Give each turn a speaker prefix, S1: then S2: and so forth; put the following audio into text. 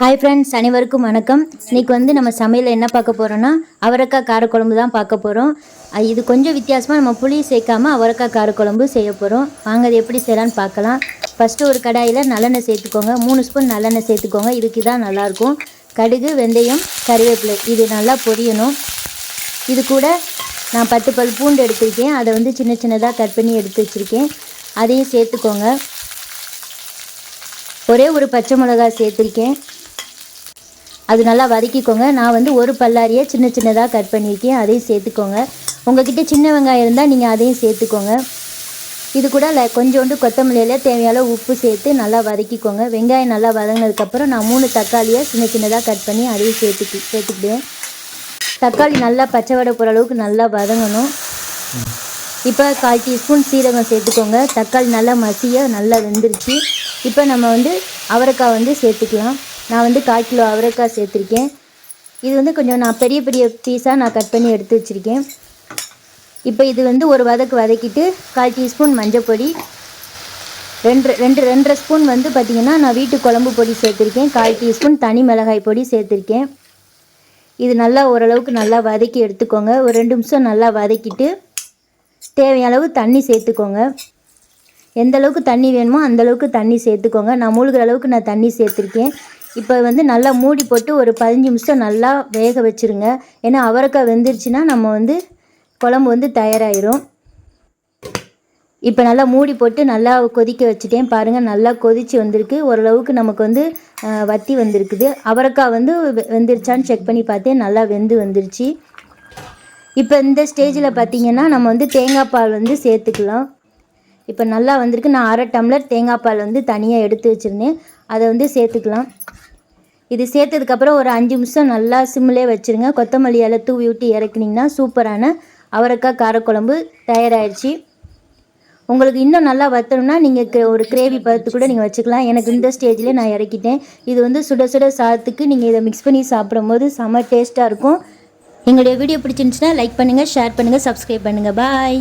S1: Hi friends அனைவருக்கும் வணக்கம். இன்னைக்கு வந்து நம்ம சமையலில் என்ன பார்க்க போகிறோன்னா அவரைக்காய் காரக்குழம்பு தான் பார்க்க போகிறோம் இது கொஞ்சம் வித்தியாசமாக நம்ம புளி சேர்க்காம அவரைக்காய் காரக்குழம்பு செய்ய போகிறோம் வாங்க அது எப்படி செய்யலான்னு பார்க்கலாம். ஃபஸ்ட்டு ஒரு கடாயில் நல்லெண்ணெய் சேர்த்துக்கோங்க. மூணு ஸ்பூன் நல்லெண்ணெய் சேர்த்துக்கோங்க. இதுக்கு தான் நல்லாயிருக்கும். கடுகு வெந்தயம் கறிவேப்பிலை இது நல்லா பொரியணும். இது கூட நான் பத்து பல் பூண்டு எடுத்துருக்கேன். அதை வந்து சின்ன சின்னதாக கட் பண்ணி எடுத்து வச்சுருக்கேன். அதையும் சேர்த்துக்கோங்க. ஒரே ஒரு பச்சை மிளகாய் சேர்த்துருக்கேன். அது நல்லா வதக்கிக்கோங்க. நான் வந்து ஒரு பல்லாரியை சின்ன சின்னதாக கட் பண்ணியிருக்கேன். அதையும் சேர்த்துக்கோங்க. உங்கள்கிட்ட சின்ன வெங்காயம் இருந்தால் நீங்கள் அதையும் சேர்த்துக்கோங்க. இது கூட ல கொஞ்சோண்டு கொத்தமல்லியில் தேவையான உப்பு சேர்த்து நல்லா வதக்கிக்கோங்க. வெங்காயம் நல்லா வதங்கினதுக்கப்புறம் நான் மூணு தக்காளியை சின்ன சின்னதாக கட் பண்ணி அதையும் சேர்த்துக்கு சேர்த்துக்கிடுவேன். தக்காளி நல்லா பச்சை வடை போகிற அளவுக்கு நல்லா வதங்கணும். இப்போ கால் டீஸ்பூன் சீரகம் சேர்த்துக்கோங்க. தக்காளி நல்லா மசிய நல்லா வெந்துருச்சு. இப்போ நம்ம வந்து அவரைக்காய் வந்து சேர்த்துக்கலாம். நான் வந்து கால் கிலோ அவரைக்காய் சேர்த்துருக்கேன். இது வந்து கொஞ்சம் நான் பெரிய பெரிய பீஸாக நான் கட் பண்ணி எடுத்து வச்சுருக்கேன். இப்போ இது வந்து ஒரு வதக்கு வதக்கிட்டு கால் டீஸ்பூன் மஞ்சள் பொடி ரெண்டு ரெண்டு ரெண்டரை ஸ்பூன் வந்து பார்த்திங்கன்னா நான் வீட்டு குழம்பு பொடி சேர்த்துருக்கேன். கால் டீஸ்பூன் தனி மிளகாய் பொடி சேர்த்துருக்கேன். இது நல்லா ஓரளவுக்கு நல்லா வதக்கி எடுத்துக்கோங்க. ஒரு ரெண்டு நிமிஷம் நல்லா வதக்கிட்டு தேவையான அளவு தண்ணி சேர்த்துக்கோங்க. எந்த அளவுக்கு தண்ணி வேணுமோ அந்தளவுக்கு தண்ணி சேர்த்துக்கோங்க. நான் மூழ்கிற அளவுக்கு நான் தண்ணி சேர்த்துருக்கேன். இப்போ வந்து நல்லா மூடி போட்டு ஒரு பதினஞ்சு நிமிஷம் நல்லா வேக வச்சுருங்க. ஏன்னா அவரைக்காய் வெந்துருச்சுன்னா நம்ம வந்து குழம்பு வந்து தயாராகிரும் இப்போ நல்லா மூடி போட்டு நல்லா கொதிக்க வச்சுட்டேன். பாருங்கள் நல்லா கொதிச்சு வந்திருக்கு. ஓரளவுக்கு நமக்கு வந்து வத்தி வந்திருக்குது. அவரைக்காய் வந்து வெந்துருச்சான்னு செக் பண்ணி பார்த்தேன். நல்லா வெந்து வந்துருச்சு. இப்போ இந்த ஸ்டேஜில் பார்த்தீங்கன்னா நம்ம வந்து தேங்காய் பால் வந்து சேர்த்துக்கலாம். இப்போ நல்லா வந்திருக்கு. நான் அரை டம்ளர் தேங்காய் பால் வந்து தனியாக எடுத்து வச்சுருந்தேன். அதை வந்து சேர்த்துக்கலாம். இது சேர்த்ததுக்கப்புறம் ஒரு அஞ்சு நிமிஷம் நல்லா சிம்மிலே வச்சுருங்க. கொத்தமல்லி தூவி விட்டு இறக்குனீங்கன்னா சூப்பரான அவரைக்காய் காரக்குழம்பு தயாராகிடுச்சு உங்களுக்கு இன்னும் நல்லா வத்தணும்னா நீங்கள் ஒரு கிரேவி பதத்து கூட நீங்கள் வச்சுக்கலாம். எனக்கு இந்த ஸ்டேஜ்லேயே நான் இறக்கிட்டேன். இது வந்து சுட சுட சாதத்துக்கு நீங்கள் இதை மிக்ஸ் பண்ணி சாப்பிடும்போது செம்ம டேஸ்ட்டாக இருக்கும். எங்களுடைய வீடியோ பிடிச்சிருந்துச்சுன்னா லைக் பண்ணுங்கள் ஷேர் பண்ணுங்கள் சப்ஸ்கிரைப் பண்ணுங்கள் பாய்